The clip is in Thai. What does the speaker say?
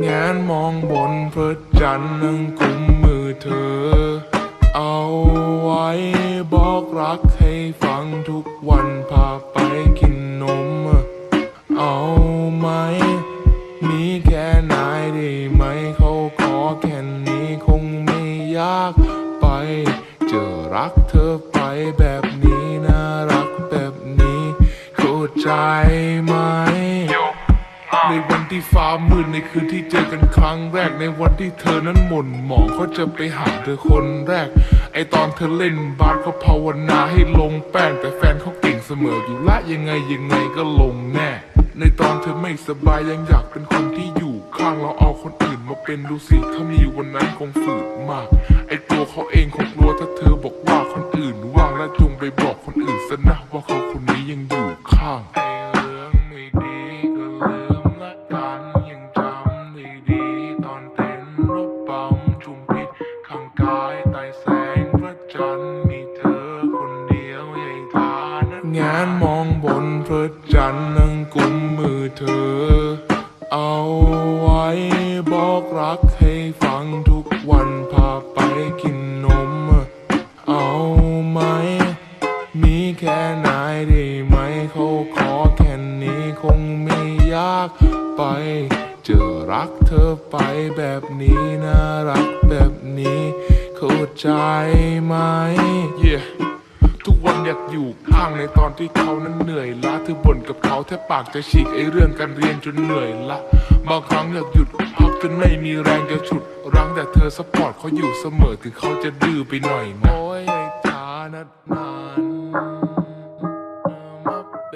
แงนมองบนพระจันทร์นั่งกุมมือเธอ เอาไว้บอกรักให้ฟังทุกวันพาไปกินนม เอาไหม มีแค่นายได้ไหมเขาขอแค่นี้คงไม่ยากไป เจอรักเธอไปแบบนี้น่ารักแบบนี้เข้าใจไหม ในวันที่ฟ้ามืดในคืนที่เจอกันครั้งแรกในวันที่เธอนั้นหม่นหมองเขาจะไปหาเธอคนแรก ไอตอนเธอเล่นบาสเขาภาวนาให้ลงแป้งแต่แฟนเขาเก่งเสมออยู่ละยังไงยังไงก็ลงแน่ ในตอนเธอไม่สบายยังอยากเป็นคนที่อยู่ข้างเราเอาคนอื่นมาเป็นดูสิถ้ามีวันนั้นคงฝืดมาก ไอตัวเขาเองคงกลัวถ้าเธอบอกว่าคนอื่นว่างและจงไปบอกคนอื่นซะนะว่าเขาคนนี้ยังอยู่ข้างไอ้เรื่อง งานมองบนพระจันทร์นั่งกุมมือเธอ เอาไว้บอกรักให้ฟังทุกวันพาไปกินนม เอาไหม มีแค่นายได้ไหมเขาขอแค่นี้คงไม่ยากไป เจอรักเธอไปแบบนี้น่ารักแบบนี้ เข้าใจไหม yeah. อยากอยู่ข้างในตอนที่เขานั้นเหนื่อยล้าเธอบ่นกับเขาแทบปากจะฉีกไอเรื่องการเรียนจนเหนื่อยละบางครั้งอยากหยุดพักจนไม่มีแรงจะฉุดรั้งแต่เธอสปอร์ตเขาอยู่เสมอถึงเขาจะดื้อไปหน่อยนะโอ้ยไอ้ตานัดนานมาเบ